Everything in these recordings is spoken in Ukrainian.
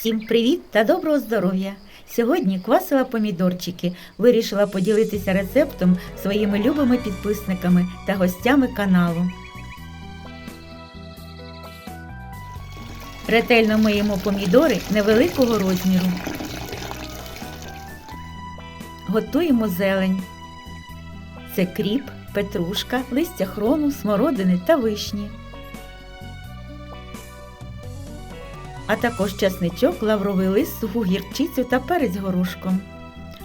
Всім привіт та доброго здоров'я! Сьогодні квасила помідорчики вирішила поділитися рецептом своїми любими підписниками та гостями каналу. Ретельно миємо помідори невеликого розміру. Готуємо зелень. Це кріп, петрушка, листя хрону, смородини та вишні. А також чесничок, лавровий лист, суху гірчицю та перець горошком.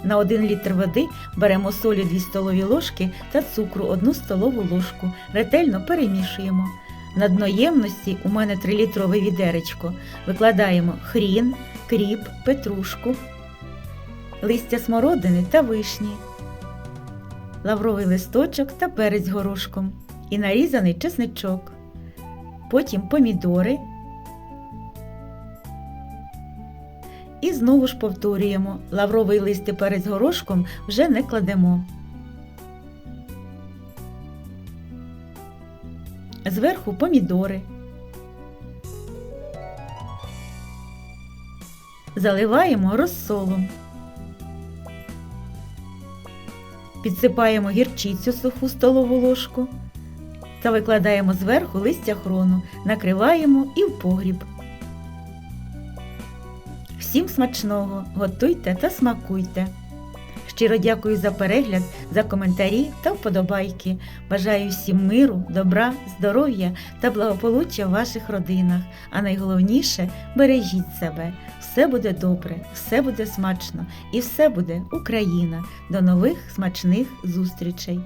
На 1 літр води беремо солі 2 столові ложки та цукру 1 столову ложку. Ретельно перемішуємо. На дно ємності у мене 3-літрове відеречко. Викладаємо хрін, кріп, петрушку, листя смородини та вишні, лавровий листочок та перець горошком і нарізаний чесничок. Потім помідори. І знову ж повторюємо, лавровий лист і перець горошком вже не кладемо. Зверху помідори. Заливаємо розсолом. Підсипаємо гірчицю суху столову ложку та викладаємо зверху листя хрону, накриваємо і в погріб. Всім смачного, готуйте та смакуйте. Щиро дякую за перегляд, за коментарі та вподобайки. Бажаю всім миру, добра, здоров'я та благополуччя в ваших родинах. А найголовніше бережіть себе. Все буде добре, все буде смачно і все буде Україна. До нових смачних зустрічей!